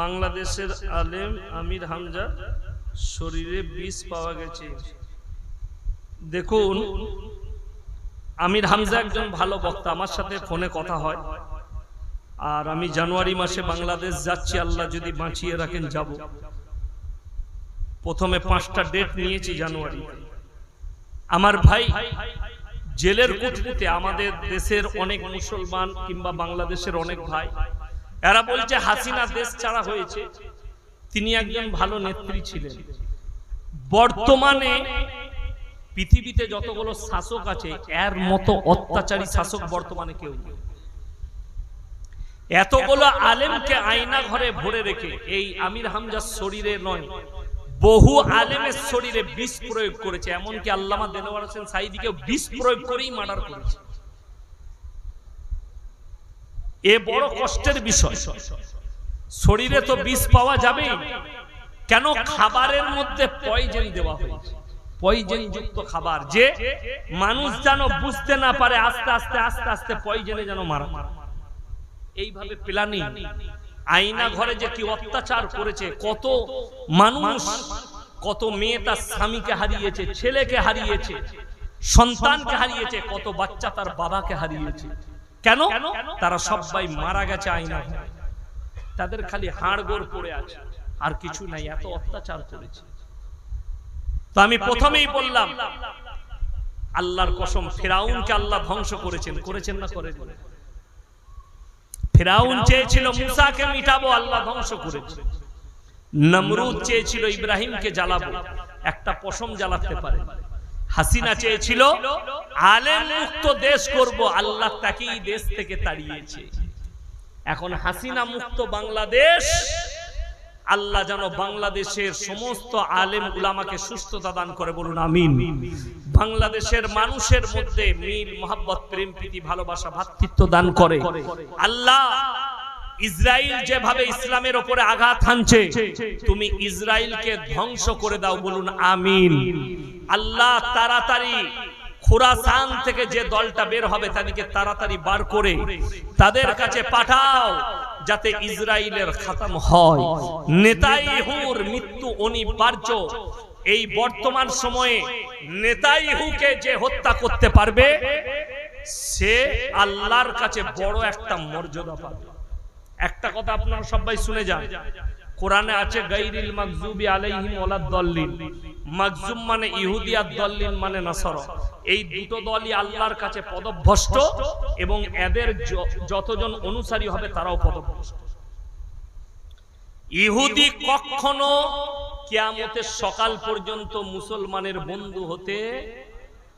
বাংলাদেশের আলেম আমির হামজা শরীরে বিষ পাওয়া গেছে। দেখুন, আমির হামজা একজন ভালো বক্তা, আমার সাথে ফোনে কথা হয়। আর আমি জানুয়ারি মাসে বাংলাদেশ যাচ্ছি, আল্লাহ যদি বাঁচিয়ে রাখেন, যাব। প্রথমে পাঁচটা ডেট নিয়েছি জানুয়ারি। আমার ভাই জেলের কুটকুতে আমাদের দেশের অনেক মুসলমান কিংবা বাংলাদেশের অনেক ভাই এরা বলছে হাসিনা দেশ ছাড়া হয়েছে। তিনি একজন ভালো নেত্রী ছিলেন। বর্তমানে পৃথিবীতে যতগুলো শাসক আছে, এর মতো অত্যাচারী শাসক বর্তমানে কেউ এতগুলো আলেমকে আয়না ঘরে ভরে রেখে, এই আমির হামজার শরীরে নয়, বহু আলেমের শরীরে বিষ প্রয়োগ করেছে। এমনকি আল্লামা দেলোয়ার হোসেন সাইদিকে বিষ প্রয়োগ করেই মার্ডার করেছে। এ বড় কষ্টের বিষয়। শরীরে তো বিষ পাওয়া যাবে কেন খাবারের মধ্যে পয়জন দেওয়া হয়েছে? পয়জন যুক্ত খাবার যে মানুষ যেন বুঝতে না পারে, আস্তে আস্তে আস্তে আস্তে পয়জনে যেন মারা এইভাবে প্ল্যানিং। আইনা ঘরে যে কি অত্যাচার করেছে, কত মানুষ, কত মেয়ে তার স্বামীকে হারিয়েছে, ছেলেকে হারিয়েছে, সন্তানকে হারিয়েছে, কত বাচ্চা তার বাবাকে হারিয়েছে। কেন? তারা সবাই মারা গেছে আইনা তাদের খালি হাড় গোড় পড়ে আছে। আর কিছু নাই এত অত্যাচার করেছে। তো আমি প্রথমেই বললাম আল্লাহর কসম ফেরাউনকে আল্লাহ ধ্বংস করেছেন। করেছেন। না করেন ফেরাউন চেয়েছিল মুসাকে মিটাবো আল্লাহ ধ্বংস করেছে। নমরুদ চেয়েছিল ইব্রাহিমকে জ্বালাবো। একটা পশম জ্বালাতে পারে। হাসিনা চেয়েছিল আলেম মুক্ত দেশ করব আল্লাহ তাকেই দেশ থেকে তাড়িয়েছে এখন হাসিনা মুক্ত বাংলাদেশ আল্লাহ যেন বাংলাদেশের সমস্ত আলেম উলামাকে সুস্থতা দান করে বলুন আমিন। বাংলাদেশের মানুষের মধ্যে মিল মোহাব্বত প্রেম প্রীতি ভালোবাসা ভ্রাতৃত্ব দান করে। আল্লাহ ইসরায়েল যেভাবে ইসলামের ওপরে আঘাত হানছে তুমি ইসরায়েলকে ধ্বংস করে দাও বলুন আমিন। আল্লাহ তাড়াতাড়ি খুরাসান থেকে যে দলটা বের হবে তাদেরকে তাড়াতাড়ি বার করে তাদের কাছে পাঠাও যাতে ইসরায়েলের খাতাম হয়। নেতাইহুর মৃত্যু অনিবার্য। এই বর্তমান সময়ে নেতাইহুকে যে হত্যা করতে পারবে, সে আল্লাহর কাছে বড় একটা মর্যাদা পাবে। একটা কথা আপনারা সবাই শুনে যান। কোরআনে আছে, গাইরিল মাকজুবি আলাইহিম ওয়ালাদ দল্লিন মাকজুম মানে ইহুদি আর দল্লিন মানে নাসারা। এই দুটো দলই আল্লাহর কাছে পদভ্রষ্ট এবং এদের যতজন অনুসারী হবে তারাও পদভ্রষ্ট। ইহুদি কখনো কিয়ামতের সকাল পর্যন্ত মুসলমানের বন্ধু হতে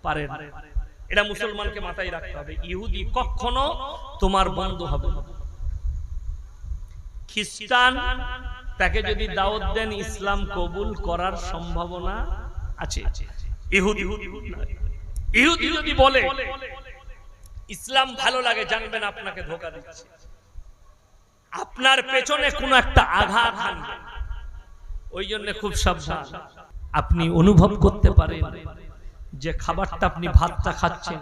পারে না। এটা মুসলমানকে মাথায় রাখতে হবে। ইহুদি কখনো তোমার বন্ধু হবে খ্রিস্টান তাকে যদি দাওয়াত দেন, ইসলাম কবুল করার সম্ভাবনা আছে। ইহুদি যদি বলে, ইসলাম ভালো লাগে জানবেন আপনাকে ধোকা দিচ্ছে। আপনার পেছনে কোনো একটা আঘাত ওই জন্য খুব সাবধান। আপনি অনুভব করতে পারেন যে খাবারটা আপনি ভাতটা খাচ্ছেন,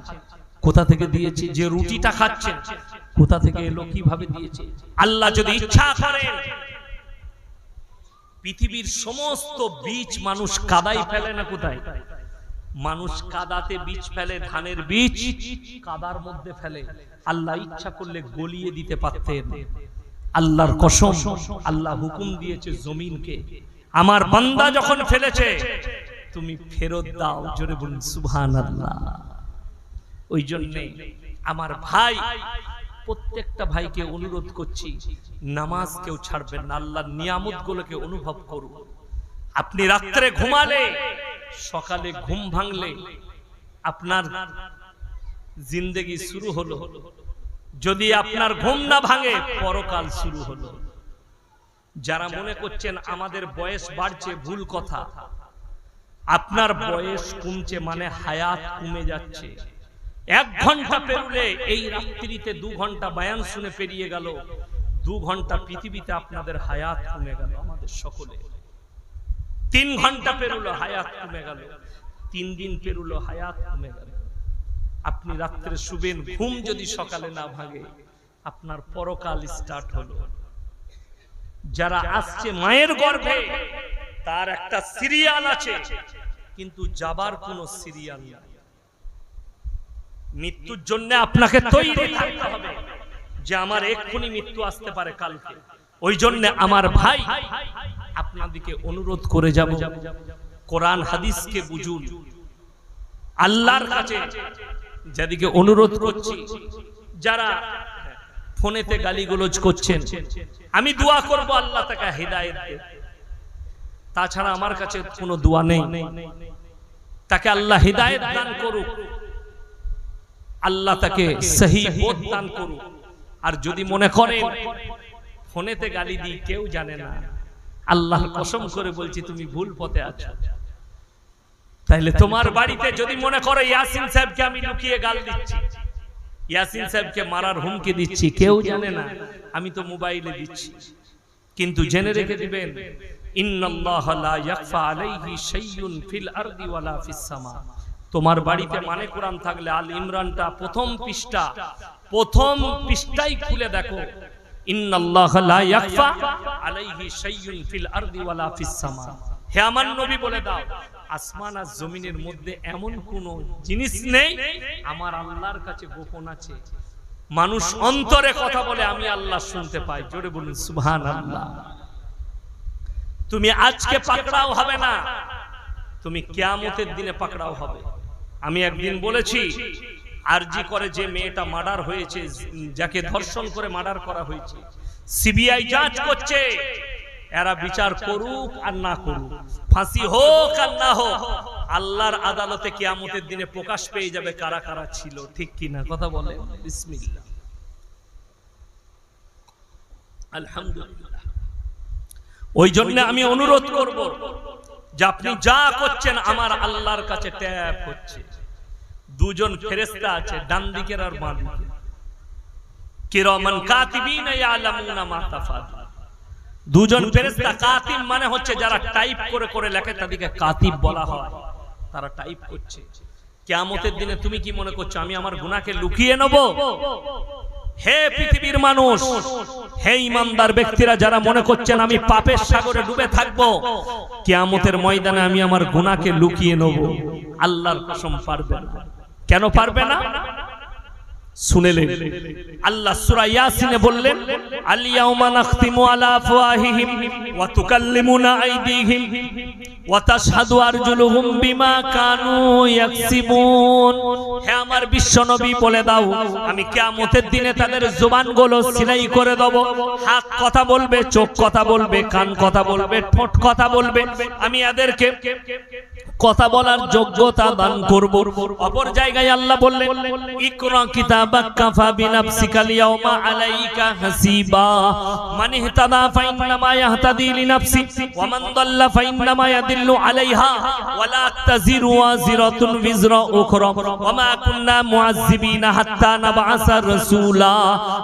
কোথা থেকে দিয়েছে, যে রুটিটা খাচ্ছেন, কোথা থেকে এলো, কীভাবে দিয়েছে। আল্লাহ যদি ইচ্ছা করেন পৃথিবীর সমস্ত বীজ মানুষ কাদাই ফেলে না কোথায়? মানুষ কাদাতে বীজ ফেলে ধানের বীজ কাদার মধ্যে ফেলে। আল্লাহ ইচ্ছা করলে গলিয়ে দিতে পারতেন। আল্লাহর কসম আল্লাহ হুকুম দিয়েছে জমিনকে। আমার বান্দা যখন ফেলেছে তুমি ফেরত দাও জোরে বলুন সুবহান আল্লাহ ওই জন্যে আমার ভাই প্রত্যেকটা ভাইকে অনুরোধ করছি, নামাজ কেউ ছাড়বেন না আল্লাহর নিয়ামত গুলোকে অনুভব করুন আপনি রাত্রে ঘুমালে, সকালে ঘুম ভাঙলে, আপনার জিন্দেগি শুরু হলো। যদি আপনার ঘুম না ভাঙে, পরকাল শুরু হলো। যারা মনে করছেন আমাদের বয়স বাড়ছে, ভুল কথা। আপনার বয়স কমছে মানে হায়াত কমে যাচ্ছে। এক ঘণ্টা পেরুলে এই রাত্রিতে দু ঘণ্টা বায়ান শুনে পেরিয়ে গেল। দু ঘণ্টা পৃথিবীতে আপনাদের হায়াত কমে গেল, আমাদের সকলে। তিন ঘণ্টা পেরুলো, হায়াত কমে গেল। তিন দিন পেরুলো, হায়াত কমে গেল। আপনি রাত্রে শুবেন, ঘুম যদি সকালে না ভাঙে, আপনার পরকাল স্টার্ট হলো। যারা আসছে মায়ের গর্ভে, তার একটা সিরিয়াল আছে, কিন্তু যাবার কোনো সিরিয়াল নেই। মৃত্যুর জন্য আপনাকে তৈরি থাকতে হবে, যে আমার এক্ষুনি মৃত্যু আসতে পারে কালকে। ওই জন্য আমার ভাই আপনাদিকে অনুরোধ করে যাব, কোরআন হাদিসকে বুঝুন। আল্লাহর কাছে যাদিকে অনুরোধ করছি, যারা ফোনেতে গালিগুলোজ করছেন, আমি দোয়া করব আল্লাহ তাকে হৃদায়ত তাছাড়া আমার কাছে কোনো দোয়া নেই। তাকে আল্লাহ হৃদায়ত দান করুক। আল্লাহ তাকে সহি বোধ দান করুক। আর যদি মনে করেন ফোনেতে গালি দিই কেউ জানে না। আল্লাহ কসম করে বলছি তুমি ভুল পথে আছো। তাইলে তোমার বাড়িতে যদি মনে করো ইয়াসিন সাহেবকে আমি লুকিয়ে গাল দিচ্ছি। ইয়াসিন সাহেবকে মারার হুমকি দিচ্ছি কেউ জানে না। আমি তো মোবাইলে দিচ্ছি। কিন্তু জেনে রেখে দিবেন ইন্নাল্লাহ লা ইয়াখফা আলাইহি শাইউন ফিল আরদি ওয়ালা ফিস সামা। তোমার বাড়িতে মানে কোরআন থাকলে আল ইমরানটা প্রথম পৃষ্ঠা। প্রথম পৃষ্ঠাই খুলে দেখো। মানুষ অন্তরে কথা বলে, আমি আল্লাহ শুনতে পাই। জোরে বলুন সুবহান আল্লাহ তুমি আজকে পাকড়াও হবে না। তুমি কিয়ামতের দিনে পাকড়াও হবে। আমি একদিন বলেছি আরজি করে যে মেয়েটা মার্ডার হয়েছে যাকে ধর্ষণ করে মার্ডার করা হয়েছে। সিবিআই যাঞ্চ করছে এরা বিচার করুক আর না করুক। ফাঁসি হোক আর না হোক আল্লাহর আদালতে কিয়ামতের দিনে প্রকাশ পেয়ে যাবে কারা কারা ছিল ঠিক কি না কথা বলে বিসমিল্লাহ। আলহামদুলিল্লাহ। ওই জন্য আমি অনুরোধ করব যে আপনি যা করছেন, আমার আল্লাহর কাছে ট্যাপ হচ্ছে। দুজন ফেরেশতা আছে, ডান দিকের আর বাম দিকে দুজন মানে হচ্ছে যারা টাইপ করে করে লেখে, তাদেরকে কাতিব বলা হয়। তারা টাইপ করছে। কিয়ামতের দিনে তুমি কি মনে করছ, আমি আমার গুনাহকে লুকিয়ে নেব? হে পৃথিবীর মানুষ, হে ইমানদার ব্যক্তিরা যারা মনে করছেন আমি পাপের সাগরে ডুবে থাকব, কিয়ামতের ময়দানে আমি আমার গুনাহকে লুকিয়ে নেব। আল্লাহর কসম পারবে কেন পারবে না? শুনেলেন আল্লাহ সূরা ইয়াসিনে বললেন আলিয়াউমা নাখতিমু আলা আফওয়াহিহিম ওয়া তুকাল্লিমুনা আইদিহিম। ওয়া তাশহাদু আরজুলুহুম বিমা বলে দাও, আমি তাদের কথা চোখ কথা বলবে, কান কথা বলবে, ঠোঁট কথা বলবে। আমি এদেরকে কথা বলার যোগ্যতা দান করব। অপর জায়গায় আল্লাহ বললেন, ইকরা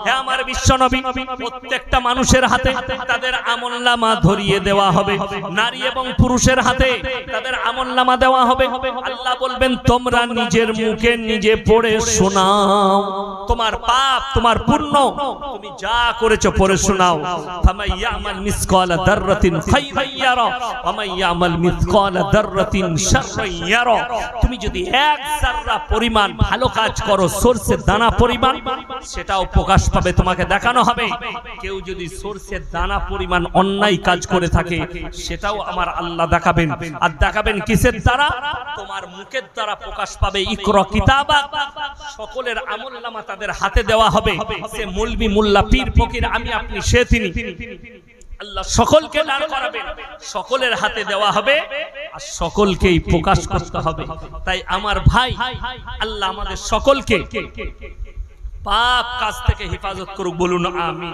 হে আমার বিশ্বনবী, প্রত্যেকটা মানুষের হাতে তাদের আমলনামা ধরিয়ে দেওয়া হবে। নারী এবং পুরুষের হাতে তাদের আমলনামা দেওয়া হবে। আল্লাহ বলবেন, তোমরা নিজের মুখে নিজে পড়ে শোনাও। তোমার পাপ, তোমার পুণ্য তুমি যা করেছ পড়ে শোনাও। ফামাই ইয়ামাল মিসকালা দাররাতিন খাইরান ইয়ারা সরষের দানা পরিমাণ, সেটাও প্রকাশ পাবে, তোমাকে দেখানো হবে। কেউ যদি দানা পরিমাণ অন্যায় কাজ করে থাকে, সেটাও আমার আল্লাহ দেখাবেন। আর দেখাবেন কিসের দ্বারা? তোমার মুখের দ্বারা প্রকাশ পাবে, ইকর কিতাবা। সকলের আমল নামা তাদের হাতে দেওয়া হবে। সে মুলবি মুল্লা পীর ফকির, আমি আপনি সে তিনি। সকলকে দাঁড় করাবেন সকলের হাতে দেওয়া হবে, আর সকলকেই প্রকাশ করতে হবে। তাই আমার ভাই, আল্লাহ আমাদের সকলকে পাপ কাজ থেকে হেফাজত করুক, বলুন আমি